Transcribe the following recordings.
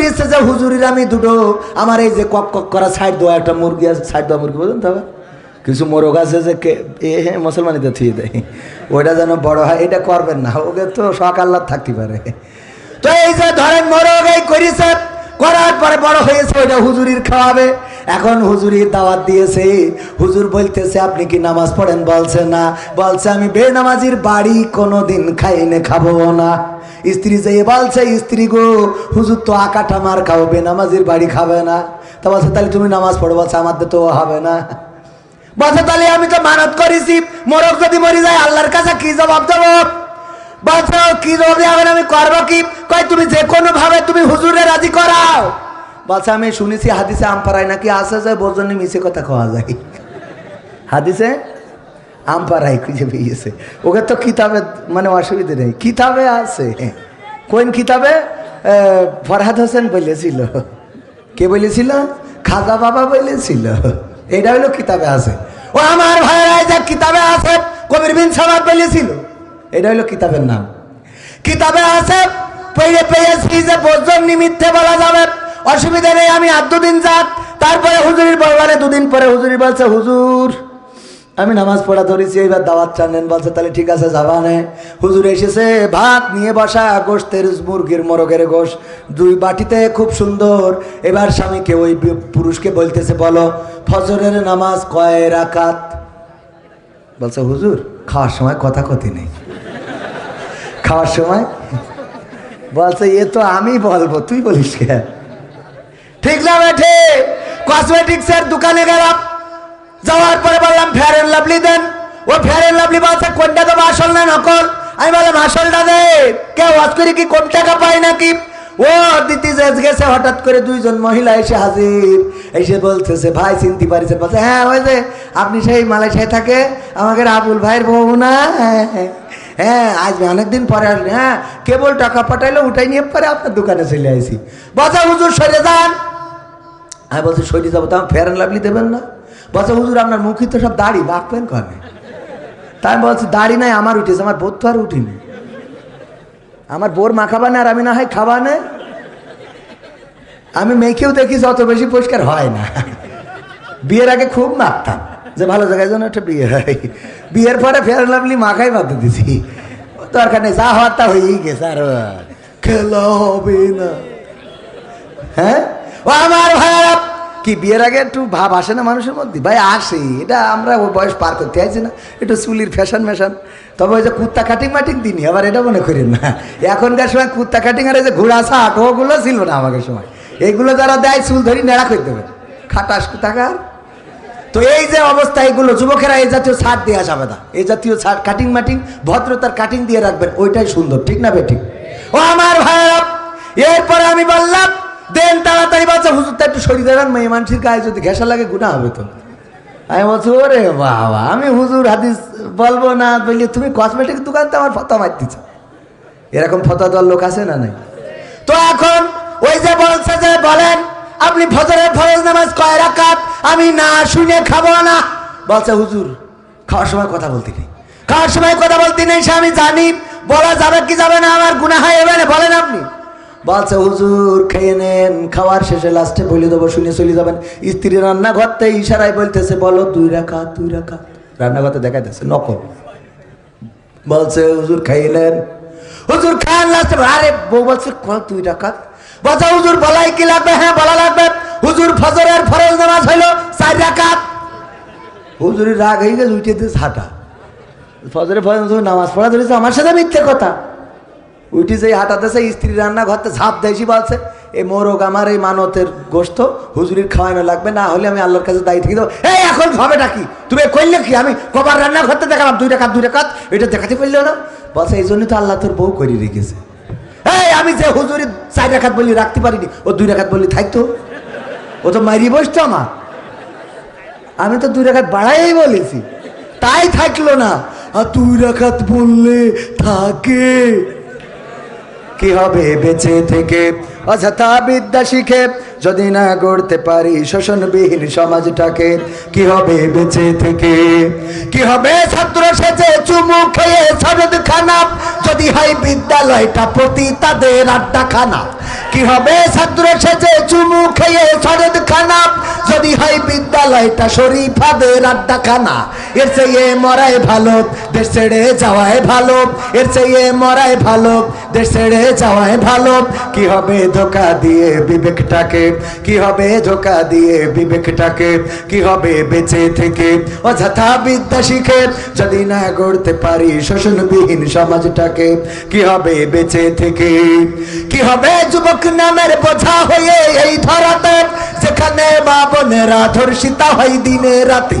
করিয়েছে যে, হুজুরির আমি দুটো, আমার এই যে কক কক করা সাইড দেওয়া, একটা মুরগি আছে সাইড দেওয়া মুরগি বলুন তবে? কিছু মোরগ আছে যে, কে, এ হ্যাঁ মুসলমানিতে থুয়ে দেয়। ওইটা যেন বড় হয়, এটা করবেন না, ওকে তো শখ আল্লাহ থাকতে পারে। তো এই যে ধরেন মোরগ এই করিয়েছে, করার পরে বড় হয়েছে, ওইটা হুজুরির খাওয়াবে। এখন হুজুরির দাওয়াত দিয়েছে। হুজুর বলতেছে, আপনি কি নামাজ পড়েন? বলছে, না। বলছে, আমি বেনামাজির বাড়ি কোনোদিন খাইনে খাব না। স্ত্রী যে বলছে, স্ত্রী গো, হুজুর তো আকাটা মার খাও, বেনামাজির বাড়ি খাবে না। তা বলছে, তাহলে তুমি নামাজ পড়ো। বলছে, আমার তো হবে না। বলছে, তাহলে আমি তো মানত করেছি। মোরগ যদি মরি যায়, আল্লাহর কাছে কি জবাব দেবো? বলছে, কি জবাব দেবেন আমি করব কি? কয়, তুমি যে কোনো ভাবে তুমি হুজুরে রাজি করাও। বলছে আমি শুনেছি হাদিসে আম পাড়ায় নাকি আছে যে বোঝনি মিশে কথা খাওয়া যায়। হাদিসে? আম পাড়ায় খুঁজে পেয়েছে। ওকে তো কিতাবে মানে অসুবিধে নেই। কিতাবে আছে। কোন কিতাবে? ফরহাদ হোসেন বলেছিল। কে বলেছিল? খাজা বাবা বলেছিল। এটা হলো কিতাবে আছে। ও আমার ভাইয়েরা যা কিতাবে আছে, কবির বিন সামাদ বলেছিল। এটা হলো কিতাবের নাম। কিতাবে আছে, পেয়ে পেয়েছি যে বোঝন নিমিত্তে বলা যাবে। অসুবিধা নেই, আমি আর দুদিন যাক তারপরে হুজুরির বলবারে দুদিন পরে হুজুরি বলছে, হুজুর, আমি নামাজ পড়া ধরেছি এইবার দাওয়াত চানেন বলছে, তাহলে ঠিক আছে, যাবানে। হুজুর এসেছে, ভাত নিয়ে বসা গোষ্ঠের মুরগির মরগের গোশ, দুই বাটিতে খুব সুন্দর। এবার স্বামীকে ওই পুরুষকে বলতেছে, বলো, ফজরের নামাজ কয় রাকাত? বলছে, হুজুর, খাওয়ার সময় কথা কথি নেই। খাওয়ার সময়? বলছে, এ তো আমি বলব, তুই বলিস কে ঠিক না বেঠে কসমেটিক্সের দোকানে গেলাম। যাওয়ার পরে বললাম ফেয়ার এন্ড লাভলি দেন ও ফেয়ার এন্ড লাভলি বলছে, কোনটা তো আসল না নকল? আমি বললাম, আসলটা দে। কেউ ওয়াজ করে কি কম টাকা পায় নাকি? ও দিতি গেছে হঠাৎ করে দুইজন মহিলা এসে হাজির। এসে বলতেছে ভাই, চিনতে পারিছেন বলছে হ্যাঁ ওই যে আপনি সেই মালয়েশিয়ায় থাকে, আমাকে আবুল ভাইয়ের বউ না? হ্যাঁ আজ অনেকদিন পরে আসলে হ্যাঁ কেবল টাকা পাঠাইলো, উঠাই নিয়ে পরে আপনার দোকানে চলে আসি বাজা হুজুর, সরে যান। আমি বলছি সরে যাব তো ফেয়ার অ্যান্ড লাভলি দেবেন না? বলছে, হুজুর, আপনার মুখে তো সব দাড়ি বাঁকবেন কবে তাই আমি বলছি, দাড়ি নাই, আমার উঠেছে, আমার বোধ তো আর উঠিনি। আমার বোর মাখাবা না আর আমি না হয় খাবা না আমি মেয়েকেও দেখি যত বেশি পরিষ্কার হয় না। বিয়ের আগে খুব মাখতাম, যে ভালো জায়গায় যেন একটা বিয়ে হয়। বিয়ের পরে ফেয়ার লাভলি মাখাই বাদ দিছি। দরকার নেই, যা হওয়ার তা হয়েই গেছে, আর খেলা হবে না। হ্যাঁ? ও আমার ভাইয়ারা, কি বিয়ের আগে একটু ভাব আসে না মানুষের মধ্যে? ভাই, আসে। এটা আমরা ওই বয়স পার করতে আইছি না। একটু চুলির ফ্যাশন ম্যাশন। তবে ওই যে কুত্তা কাটিং মাটিং দিনই আবার এটা মনে করেন না। এখনকার সময় কুত্তা কাটিং আর যে ঘোড়া শার্ট, ওগুলো ছিল না আমাদের সময়। এগুলো যারা দেয়, চুল ধরি নেড়া করে দেবে। খাটাস কুতাকার তো এই যে অবস্থা, এগুলো যুবকেরা এই জাতীয় ছাড় দেওয়া যাবে না। এই জাতীয় ছাড় কাটিং মাটিং ভদ্রতার কাটিং দিয়ে রাখবেন। ওইটাই সুন্দর, ঠিক না বেঠিক ও আমার ভাইয়েরা, এরপরে আমি বললাম দেন তাড়াতাড়ি বাচ্চা হুজুর তা একটু সরিয়ে দেবেন মেয়ে মানুষের গায়ে যদি ঘেঁষা লাগে গুণা হবে তো। আমি বলছি, ওরে বাবা, আমি হুজুর হাদিস বলব না বলি তুমি কসমেটিক দোকানতে আমার ফটো মারতেছ। এরকম ফতা দল লোক আছে না নাই? তো এখন ওই যে বলছে যে বলেন, আপনি ফজরের ফরজ নামাজ কয় রাকাত? আমি না শুনে খাব না। বলছে, হুজুর, খাওয়ার সময় কথা বলতে নেই। খাওয়ার সময় কথা বলতে নেই সে আমি জানি। বলা যাবে কি যাবে না আমার গুণা হয় এবে না বলেন আপনি। বলছে হুজুর, খেয়ে নেন, খাওয়ার শেষে লাস্টে বলে দেবো, শুনে চলে যাবেন। স্ত্রী রান্নাঘরতে ইশারায় বলতেছে, বলো দুই রাখা দুই রাখা রান্নাঘরতে দেখাইতেছে, নকল। বলছে, হুজুর খাইলেন হুজুর, খান লাস্টে, আরে বউ বলছে কত দুই রাখাত বলছে, হুজুর, বলাই কি লাগবে? হ্যাঁ বলা লাগবে। হুজুর, ফজরের ফরজ নামাজ হইল চার রাকাত। হুজুরের রাগ হয়ে গেছে, উঠে দিয়ে হাঁটা। ফজরে ফজর তুমি নামাজ পড়া ধরেছে, আমার সাথে মিথ্যে কথা। উঠি যে হাঁটাতেছে স্ত্রী রান্না ঘরতে ঝাঁপ দেয়সি বলছে এই মোরগ আমার এই মানতের গোস্ত, হুজুরির খাওয়ানো লাগবে, না হলে আমি আল্লাহর কাছে দায়িত্ব দেবো এই, এখন হবেটা কি? তুমি করলে কি? আমি কবার রান্না ঘরতে দেখালাম দুই টাকা দুই টাকা এটা দেখাতে পারলেও না? বলছে এই জন্যই তো আল্লাহ তোর বউ করে রেখেছে। এই, আমি যে হুজুরি চার রেখাত বলি রাখতে পারিনি, ও দুই রাখাত বলি থাকতো। ও তো মারিয়ে বসতো আমার। আমি তো দুই রেখাত বাড়াই বলেছি। তাই থাকল না। আর দুই রাখাত বললে থাকে। কি হবে বেঁচে থেকে? অযথা বিদ্যা শিখে যদি না গড়তে পারি শোষণবিহীন সমাজটাকে, কি হবে বেঁচে থেকে? কি হবে? ছাত্র সেজে চুমু খেয়ে সরদ খানা। যদি হয় বিদ্যালয়টা প্রতি তাদের আড্ডা খানা কি হবে? ছাত্র সেজে চুমু খেয়ে শরদ খানা। যদি হয় বিদ্যালয়টা শরীফাদের আড্ডা খানা এর চেয়ে মরাই ভালো, দেশ ছেড়ে যাওয়াই ভালো। এর চেয়ে মরাই ভালো, দেশ ছেড়ে যাওয়াই ভালো। কি হবে ধোকা দিয়ে বিবেকটাকে? কি হবে ধোকা দিয়ে বিবেকটাকে? কি হবে বেঁচে থেকে? অযথা বিদ্যা শিখে যদি না গড়তে পারি শোষণবিহীন সমাজটাকে, কি হবে বেঁচে থেকে? কি হবে যুবক নামের বোঝা হয়ে এই ধরাতে? যেখানে মা বোনেরা ধর্ষিতা হয় দিনে রাতে।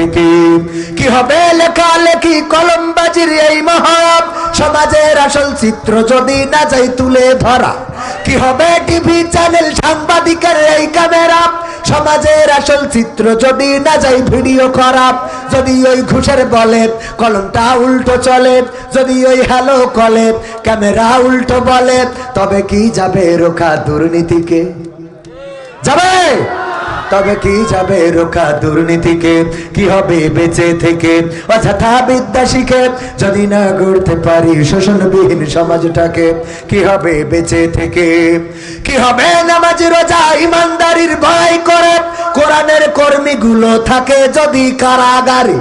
কি হবে লেখালেখি, কলমবাজির এই মহাব সমাজের আসল চিত্র যদি না যাই তুলে ধরা। কি হবে টিভি চ্যানেল সাংবাদিকের এই ক্যামেরা সমাজের আসল চিত্র যদি না যাই ভিডিও খারাপ, যদি ওই ঘুষের বলে কলমটা উল্টো চলে, যদি ওই হ্যালো কলে ক্যামেরা উল্টো বলে তবে কি যাবে রোখা দুর্নীতিকে? যাবে! তবে কি যাবে রোখা দুর্নীতিকে? কি হবে বেঁচে থেকে? অযথা বিদ্যা শিখে যদি না গড়তে পারি শোষণবিহীন সমাজটাকে, কি হবে বেঁচে থেকে? কি হবে নামাজ, রোজা, ইমানদারির ভয় করে? কোরআনের কর্মীগুলো থাকে যদি কারাগারে।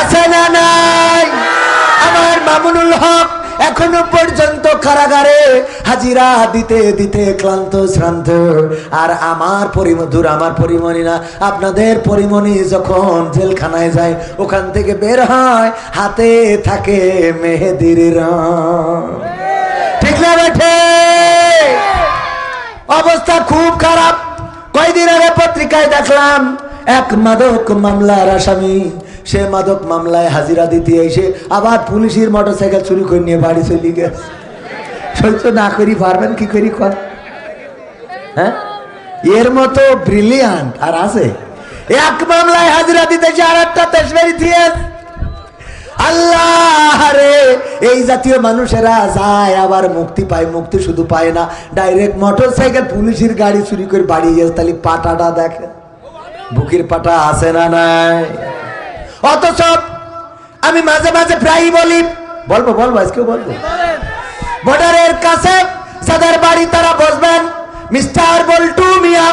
আছে না নাই? আমার মামুনুল হক এখনও পর্যন্ত কারাগারে হাজিরা দিতে দিতে ক্লান্ত, শ্রান্ত। আর আমার পরিমধুর, আমার পরিমণি না, আপনাদের পরিমণি যখন জেলখানায় যায়, ওখান থেকে বের হয়, হাতে থাকে মেহেদির ঠিক না বেঠে? অবস্থা খুব খারাপ। কয়দিন আগে পত্রিকায় দেখলাম, এক মাদক মামলার আসামি সে মাদক মামলায় হাজিরা দিতে এসে আবার পুলিশের মোটর সাইকেল চুরি করে নিয়ে বাড়ি চলে গেছে। সহ্য না করি, পারবেন কি করি কর হ্যাঁ? এর মতো ব্রিলিয়ান্ট আর আছে। এক মামলায় হাজিরা দিতেছে আর একটা তেসবেরি দিয়ে আল্লাহ রে, এই জাতীয় মানুষেরা যায় আবার মুক্তি পায়, মুক্তি শুধু পায় না। ডাইরেক্ট মোটর সাইকেল পুলিশের গাড়ি চুরি করে বাড়ি গেছে, তাহলে পাটাটা দেখে বুকের পাটা আছে না নাই? অথচ আমি মাঝে মাঝে প্রায়ই বলি, বলব বলব, আজকেও বলব। বর্ডারের কাছে যাদের বাড়ি তারা বসবেন, মিস্টার বল্টু মিয়া,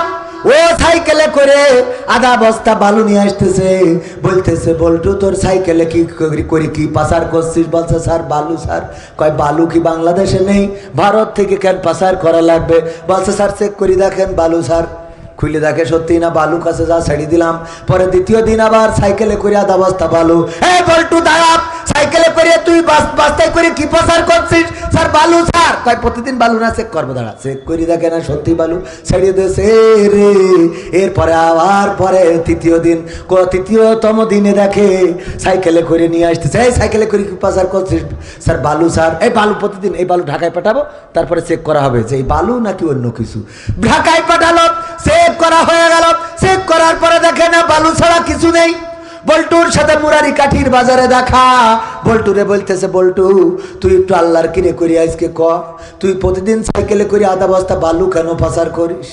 ও সাইকেলে করে আধা বস্তা বালু নিয়ে আসতেছে। বলতেছে, বল্টু, তোর সাইকেলে কি করি- কি পাসার করছিস? বলছে, স্যার, বালু, স্যার। কয়, বালু কি বাংলাদেশে নেই? ভারত থেকে কেন পাসার করা লাগবে? বলছে, স্যার চেক করি দেখেন, বালু, স্যার। খুলে দেখে সত্যি না বালু কাছে যা ছেড়ে দিলাম। পরে দ্বিতীয় দিন আবার সাইকেলে করে আধা বালু। এ বল্টু দাঁড়া সাইকেলে করে তুই বাস্তায় করে কি প্রচার করছিস? স্যার, বালু, স্যার। কয়, প্রতিদিন বালু না চেক করব, দাঁড়া। চেক করি দেখে না সত্যি বালু। ছেড়ে দিয়েছে রে। এরপরে আবার পরে তৃতীয় দিন তৃতীয়তম দিনে দেখে সাইকেলে করে নিয়ে আসতেছে। এই সাইকেলে করে কি প্রচার করছিস? স্যার, বালু, স্যার। এই বালু প্রতিদিন, এই বালু ঢাকায় পাঠাবো, তারপরে চেক করা হবে যে এই বালু নাকি অন্য কিছু। ঢাকায় পাঠালো, চেক করা হয়ে গেল। চেক করার পরে দেখে না বালু ছাড়া কিছু নেই। বল্টুর সাথে মুরারি কাঠির বাজারে দেখা। বল্টুরে বলতেছে, বল্টু, তুই একটু আল্লাহর কিনে করি আজকে ক? তুই প্রতিদিন সাইকেলে করে আধা বস্তা বালু কেন পাচার করিস?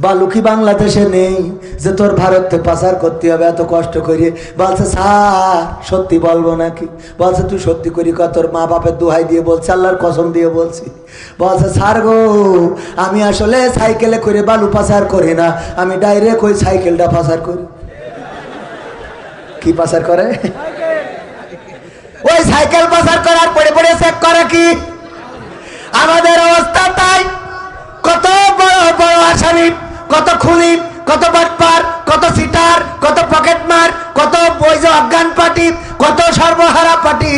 বালু কি বাংলাদেশে নেই যে তোর ভারতে পাচার করতে হবে? এত কষ্ট করিয়ে বলছে, স্যার, সত্যি বলব নাকি? বলছে, তুই সত্যি করি ক? তোর মা বাপের দোহাই দিয়ে বলছে, আল্লাহর কসম দিয়ে বলছি। বলছে, স্যার গো, আমি আসলে সাইকেলে করে বালু পাচার করি না। আমি ডাইরেক্ট ওই সাইকেলটা পাচার করি। কি পাচার করে? ওই সাইকেল পাচার করার পরে পরে চেক করে কি? আমাদের অবস্থা তাই। কত বড় বড় আসামি, কত খুনি, কত বাটপার, কত সিটার, কত পকেট মার, কত ওই অজ্ঞান পার্টি, কত সর্বহারা পার্টি।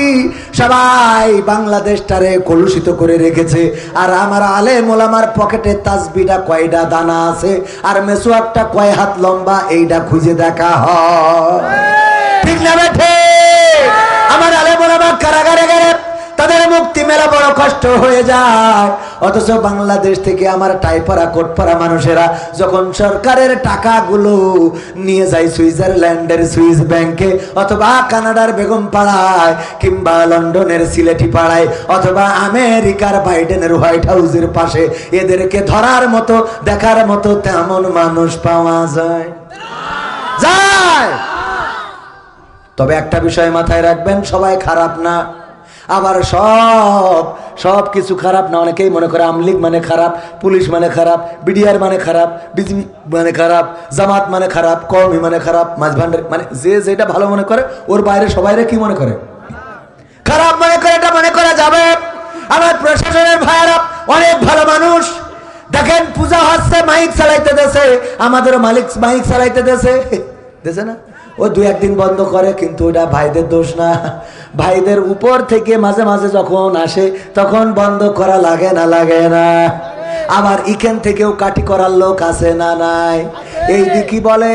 সবাই বাংলাদেশটারে কলুষিত করে রেখেছে। আর আমার আলে মোলামার পকেটে তাসবিটা কয়টা দানা আছে? আর মেসুয়ারটা কয় হাত লম্বা এইটা খুঁজে দেখা হয়। ঠিক না বেঠে আমার আলে মোলামা কারাগারে গেলে তাদের মুক্তি মেলা বড় কষ্ট হয়ে যায়। অথচ বাংলাদেশ থেকে আমার টাইপরা, কোটপরা মানুষেরা যখন সরকারের টাকাগুলো নিয়ে যায় সুইজারল্যান্ডের সুইস ব্যাংকে অথবা কানাডার বেগম পাড়ায় কিংবা লন্ডনের সিলেটি পাড়ায় অথবা আমেরিকার বাইডেনের হোয়াইট হাউসের পাশে এদেরকে ধরার মতো, দেখার মতো তেমন মানুষ পাওয়া যায়। যায়! তবে একটা বিষয় মাথায় রাখবেন, সবাই খারাপ না। আবার সব সব কিছু খারাপ না, অনেকেই মনে করে আমলিগ মানে খারাপ, পুলিশ মানে খারাপ, বিডিআর মানে খারাপ, বিজিবি মানে খারাপ, জামাত মানে খারাপ কমি মানে খারাপ মাঝ ভান্ডার মানে যে যেটা ভালো মনে করে, ওর বাইরে সবাইরে কি মনে করে? খারাপ মনে করে, এটা মনে করা যাবে। আমার প্রশাসনের ভাইয়েরা অনেক ভালো মানুষ। দেখেন, পূজা হচ্ছে, মাইক চালাইতে দেশে আমাদের মালিক, মাইক চালাইতে দেশে দেশে না? ও দু একদিন বন্ধ করে, কিন্তু ওটা ভাইদের দোষ না। ভাইদের উপর থেকে মাঝে মাঝে যখন আসে, তখন বন্ধ করা লাগে না লাগে না। আবার ইখান থেকেও কাটি করার লোক আছে না নাই। এই দিকে বলে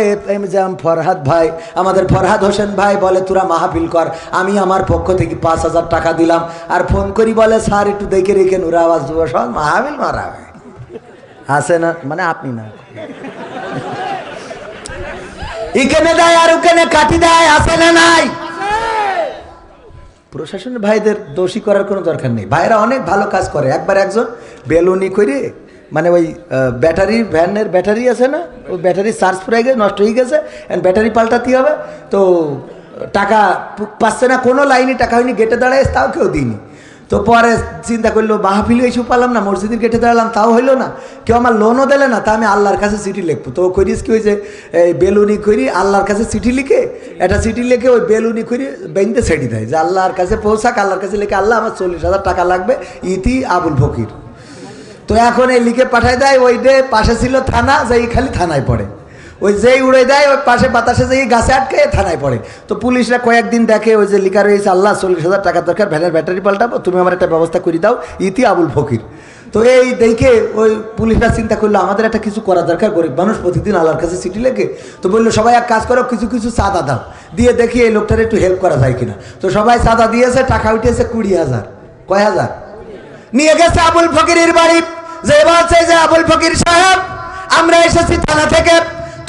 ফরহাদ ভাই, আমাদের ফরহাদ হোসেন ভাই বলে, তোরা মাহফিল কর, আমি আমার পক্ষ থেকে পাঁচ হাজার টাকা দিলাম। আর ফোন করি বলে, স্যার, একটু দেখে রেখে নুরা, আওয়াজ দেবো সব মাহফিল মারা আছে না? মানে আপনি না। এখানে দেয় আর ওখানে কাটি দেয়, আছে না নাই? প্রশাসনের ভাইদের দোষী করার কোনো দরকার নেই। ভাইরা অনেক ভালো কাজ করে। একবার একজন বেলুনি করে মানে ওই ব্যাটারি, ভ্যানের ব্যাটারি আছে না? ওই ব্যাটারি চার্জ ফুরাই গেছে নষ্ট হয়ে গেছে ব্যাটারি পাল্টাতে হবে। তো, টাকা পাচ্ছে না, কোনো লাইনে টাকা হয়নি, গেটে দাঁড়ায়, তাও কেউ দিইনি। তো পরে চিন্তা করল, মাহফিল এসে পারলাম না, মসজিদের গেটে দাঁড়ালাম, তাও হইল না। কেউ আমার লোনও দিলে না, তা আমি আল্লাহর কাছে চিঠি লিখব। তো করিস কি হয়েছে এই বেলুনি করি আল্লাহর কাছে চিঠি লিখে একটা চিঠি লিখে ওই বেলুনি করি বেঁধে ছেড়ে দেয়। যে আল্লাহর কাছে পৌঁছাক, আল্লাহর কাছে লিখে, আল্লাহ, আমার চল্লিশ হাজার টাকা লাগবে, ইতি আবুল ফকির। তো এখন এই লিখে পাঠায় দেয়, ওই ডে পাশে ছিল থানা যেই খালি থানায় পড়ে। ওই যেই উড়ে দেয়, ওই পাশে বাতাসে যেই গাছে আটকে থানায় পড়ে। তো পুলিশরা কয়েকদিন দেখে, ওই যে লিখা রয়েছে, আল্লাহ চল্লিশ হাজার টাকা দরকার, ভ্যানের ব্যাটারি পাল্টাবো, তুমি আমার একটা ব্যবস্থা করে দাও, ইতি আবুল ফকির। তো এই দেখে ওই পুলিশরা চিন্তা করল, আমাদের একটা কিছু করা দরকার, গরিব মানুষ প্রতিদিন আল্লাহর কাছে চিঠি লেগে তো বলল, সবাই এক কাজ করো, কিছু কিছু চাঁদা দাও। দিয়ে দেখি এই লোকটার একটু হেল্প করা যায় কিনা। তো সবাই চাঁদা দিয়েছে, টাকা উঠিয়েছে কুড়ি হাজার। কয় হাজার? নিয়ে গেছে আবুল ফকিরের বাড়ি। যে বলছে যে আবুল ফকির সাহেব, আমরা এসেছি থানা থেকে।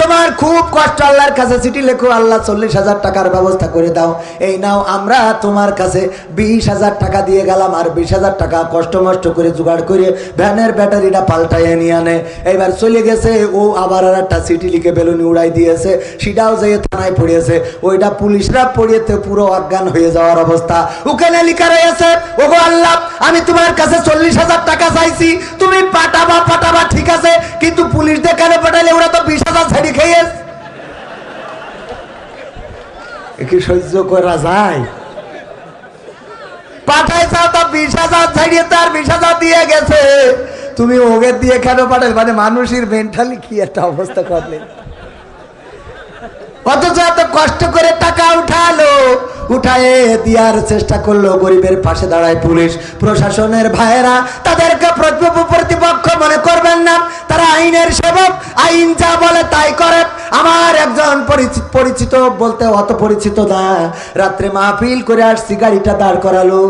তোমার খুব কষ্ট আল্লাহর কাছে। চিঠি লেখো, আল্লাহ চল্লিশ হাজার টাকার ব্যবস্থা করে দাও। এই নাও, আমরা তোমার কাছে বিশ হাজার টাকা দিয়ে গেলাম আর বিশ হাজার টাকা কষ্ট মষ্ট করে জোগাড় করে ভ্যানের ব্যাটারিটা পাল্টাইয়ে নিয়ে আনে। এবার চলে গেছে, ও আবার আর একটা চিঠি লিখে বেলুনি উড়াই দিয়েছে। সেটাও যেয়ে থানায় পড়িয়েছে। ওইটা পুলিশরা পড়িয়েতে পুরো অজ্ঞান হয়ে যাওয়ার অবস্থা। ওখানে লিখা রয়েছে, ওগো আল্লাহ, আমি তোমার কাছে চল্লিশ হাজার টাকা চাইছি। তুমি পাঠাবা পাঠাবা, ঠিক আছে। কিন্তু পুলিশ দেখানে পাঠালে ওরা তো বিশ হাজার ছাড়ি খেয়ে কি সহ্য করা যায়। বিশ হাজার ছাড়িয়ে তার বিশ হাজার দিয়ে গেছে। তুমি দিয়ে কেন মানে মানুষের মেন্টালি কি একটা অবস্থা অথচ এত কষ্ট করে টাকা উঠালো, উঠায়ে দেওয়ার চেষ্টা করল গরিবের পাশে দাঁড়ায় পুলিশ। প্রশাসনের ভাইয়েরা তাদেরকে প্রতিপক্ষ মনে করবেন না। আইনের সেবক, আইন যা বলে তাই করে। আমার একজন পরিচিত বলতে অত পরিচিত না রাত্রে মাহফিল করে আসছি, গাড়িটা দাঁড় করালো।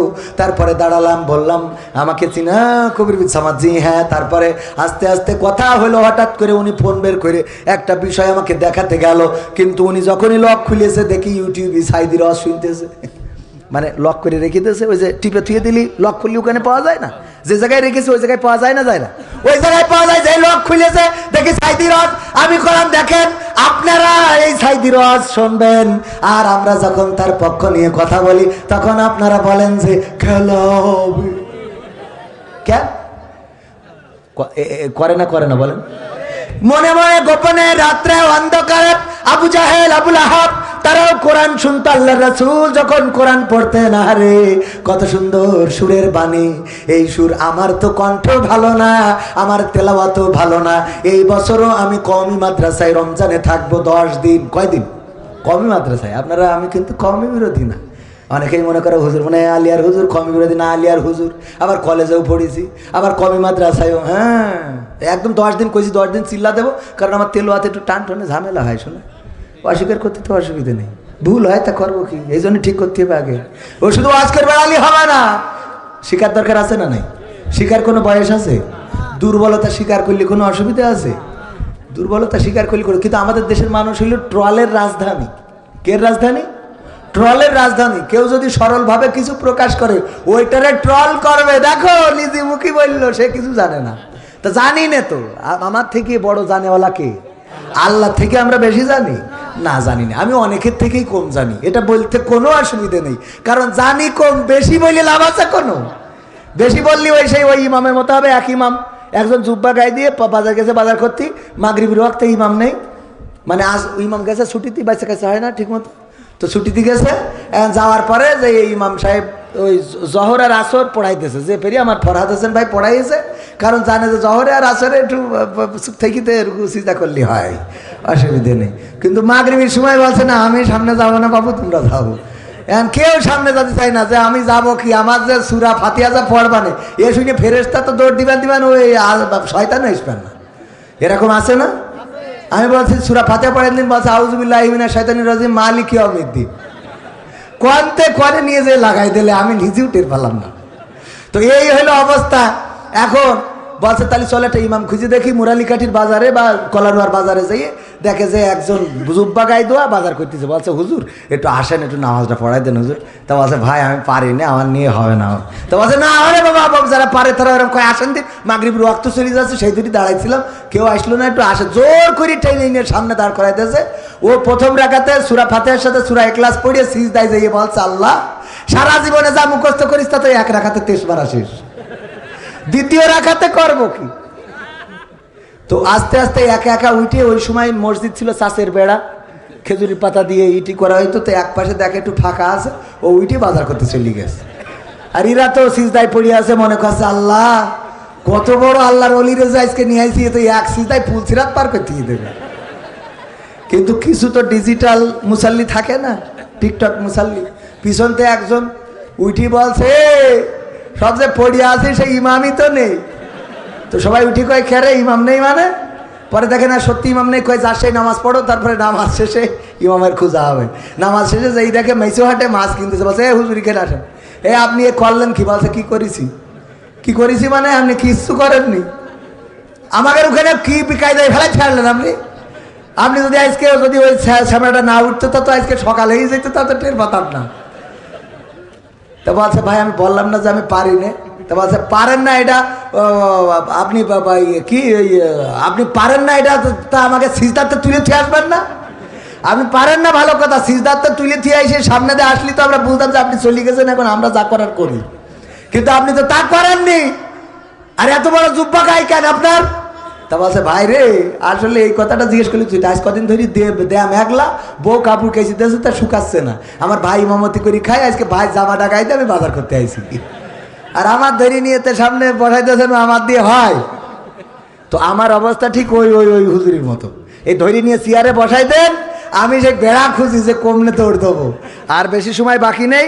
তারপরে দাঁড়ালাম, বললাম, আমাকে চিনা কবির সামাজি হ্যাঁ তারপরে আস্তে আস্তে কথা হলো, হঠাৎ করে উনি ফোন বের করে একটা বিষয় আমাকে দেখাতে গেল। কিন্তু উনি যখনই লক খুলেছে, দেখি ইউটিউবে সাইদির রস শুনতেছে। মানে লক করে রেখে দিয়েছে, ওই যে টিপে থুয়ে দিলি, লক খুললে, ওখানে পাওয়া যায় না? যে জায়গায় রেখেছি, ওই জায়গায় পাওয়া যায় না যায় না? ওই জায়গায় পাওয়া যায়, যে লক খুলেছে, দেখি সাইদি রস আমি করলাম দেখেন, আপনারা এই সাইদি রস শুনবেন। আর আমরা যখন তার পক্ষ নিয়ে কথা বলি, তখন আপনারা বলেন যে, খেলা কেন করে না করে না, বলেন। মনে মনে গোপনে রাত্রে অন্ধকারে আবু জাহেল আবুল আহাব তারাও কোরআন শুনতো আল্লাহ রাসূল যখন কোরআন পড়তে, না রে, কত সুন্দর সুরের বাণী। এই সুর আমার তো কণ্ঠ ভালো না, আমার তেলাওয়াত ভালো না। এই বছরও আমি কমই মাদ্রাসায় রমজানে থাকব দশ দিন। কয়দিন? কমই মাদ্রাসায়? আপনারা, আমি কিন্তু কমই বিরোধী না। অনেকেই মনে করে হুজুর মানে আলিয়ার হুজুর, কমি বিরোধী না আলিয়ার হুজুর। আবার কলেজেও পড়েছি, আবার কমি মাদ্রাসায়ও হ্যাঁ। একদম দশ দিন কইছি, দশ দিন চিল্লা দেবো, কারণ আমার তেল হাতে একটু টান টানে ঝামেলা হয়, শোনা। অস্বীকার করতে তো অসুবিধা নেই। ভুল হয় তা করব কি? এই জন্য ঠিক করতে হবে আগে। ও শুধু আজকের বেড়ালি হবে না। শিকার দরকার আছে না নাই? শিকার কোনো বয়স আছে? দুর্বলতা স্বীকার করলে কোনো অসুবিধা আছে? দুর্বলতা স্বীকার করলে কোনো কিন্তু আমাদের দেশের মানুষ হইল ট্রলের রাজধানী। কের রাজধানী? ট্রলের রাজধানী। কেউ যদি সরলভাবে কিছু প্রকাশ করে, ওইটারে ট্রল করবে। দেখো নিজে মুখী বলল, সে কিছু জানে না। তা জানি না তো। আমার থেকে বড় জানেওয়ালা কে? আল্লাহ থেকে আমরা বেশি জানি? না জানি না। আমি অনেকের থেকেই কম জানি। এটা বলতে কোনো অসুবিধে নেই। কারণ জানি কম, বেশি বললে লাভ আছে কোনো? বেশি বললি ওই সেই ওই ইমামের মতো হবে, এক ইমাম। একজন জুব্বা গায়ে দিয়ে বাজার গেছে বাজার করতে। মাগরিবির ওয়াক্তে ইমাম নেই। মানে আজ ইমাম গেছে ছুটিতে, বাইসে কাছে হয় না ঠিক মতো তো ছুটিতে গেছে যাওয়ার পরে যে এই ইমাম সাহেব ওই জহর আর আসর পড়াইতেছে। যে পেরি আমার ফরহাদ হোসেন ভাই পড়াইছে কারণ জানে যে জহরে আর আসরে একটু থেকিতে সিজা করলে হয়, অসুবিধে নেই। কিন্তু মাগরিবির সময় বলছে, না, আমি সামনে যাব না বাবু, তোমরা যাব এখন কেউ সামনে যেতে চাই না, যে আমি যাব কি? আমার যে সুরা ফাতিয়া যা পড়বানে এ শুনে ফেরেস্তা তো দৌড় দিবেন দিবেন ওই শয়তান আসবেন না। এরকম আছে না? আমি বলছি, সুরা ফাতে পড়েন দিন, বলছে আউজুবিল্লাহ ইমিনা শৈতানি রাজি মালিক অবৃদ্ধি কোয়ান্তে করে নিয়ে যে লাগাই দিলে, আমি নিজেও টের পেলাম না। তো এই হলো অবস্থা। এখন বলছে, তাহলে চলে একটা ইমাম খুঁজে দেখি মুরালিকাঠির বাজারে বা কলারুয়ার বাজারে যাইয়ে দেখে যে একজন জুব্বা গায়ে দোয়া বাজার করতেছে। বলছে, হুজুর, একটু আসেন, একটু নামাজটা পড়াই দেন, হুজুর। তা বলছে, ভাই, আমি পারি না, আমার নিয়ে হবে না। তো বলছে, না আরে বাবা বাবা, যারা পারে তারা এরকম কয়, আসেন দিন। মাগরিব রক্ত চলে যাচ্ছে, সেই দুটি দাঁড়াইছিলাম। কেউ আসলো না, একটু আসে, জোর করে ট্রেনে নিয়ে সামনে দাঁড় করাইতেছে। ও প্রথম রাখাতে সুরা ফাতেহার সাথে সুরা একলাস পড়িয়ে সিজ দায় যাইয়ে বলছে, আল্লাহ, সারা জীবনে যা মুখস্থ করিস তা তো এক রাখাতে তেইশ বার আসিস দ্বিতীয় রাখাতে করব কি? তো আস্তে আস্তে একা একা উঠে ওই সময় মসজিদ ছিল চাষের বেড়া। খেজুরি পাতা দিয়ে ইটি করা হইতো, তো এক পাশে দেখে একটু ফাঁকা আছে, ও উঠে বাজার করতে চলে গেছে। আর ইরা তো সিজদায় পড়ে আছে, মনে করছে, আল্লাহ, কত বড় আল্লাহর অলিরে যাইজকে নিয়ে আইসি তো এক সিজদায় ফুল সিরাত পার করতে দেবে। কিন্তু কিছু তো ডিজিটাল মুসাল্লি থাকে না টিকটক মুসাল্লি পিছনতে একজন উঠি বলছে সব যে পড়িয়া আছে সেই ইমামই তো নেই। তো সবাই উঠি কয় খেরে ইমাম নেই মানে? পরে দেখে, না, সত্যি ইমাম নেই। কয়, যার সেই নামাজ পড়ো, তারপরে নামাজ শেষে ইমামের খোঁজা হবে। নামাজ শেষে যেই দেখে মেসো হাটে মাছ কিনতেছে। বলছে, এ, হুজুরি খেলে আসেন। এ, আপনি এ করলেন কি? বলছে, কি করেছি? কি করেছি মানে আপনি কিচ্ছু করেননি। আমাদের ওখানে কি কায়দায় ফেলাই ছাড়লেন আপনি? আপনি যদি আজকে যদি ওই শ্যামলাটা না উঠতো, তা তো আজকে সকালেই যেত, তা তো টের পাতাম না। তো বলছে, ভাই, আমি বললাম না যে আমি পারি না। বলছে পারেন না এটা আপনি ইয়ে, কি আপনি পারেন না এটা তা আমাকে সিজদারতে তুলে থিয়ে আসবেন না। আপনি পারেন না ভালো কথা সিজদারতে তুলে থিয়ে এসে সামনে দিয়ে আসলি তো আমরা বুঝতাম যে আপনি চলে গেছেন এখন আমরা যা করার করি। কিন্তু আপনি তো তা করেননি। আর এত বড় জুব্বা গায়ে কেন আপনার? তা বলছে ভাই রে আসলে এই কথাটা জিজ্ঞেস করলি তুই আজ কদিন ধরে দেয়া মেঘলা বউ কাপড় কেসি দিয়েছে তা শুকাচ্ছে না। আমার ভাই মামতি করি খাই আজকে ভাই জামাটা গাইতে আমি বাজার করতে আইছি। আর আমার ধরি নিয়ে তো সামনে বসাইতেছেন আমার দিয়ে হয়। তো আমার অবস্থা ঠিক ওই ওই ওই হুজুরির মতো। এই ধরি নিয়ে চেয়ারে বসাই দেন আমি যে বেড়া খুঁজি যে কমলে তোর দেবো। আর বেশি সময় বাকি নেই।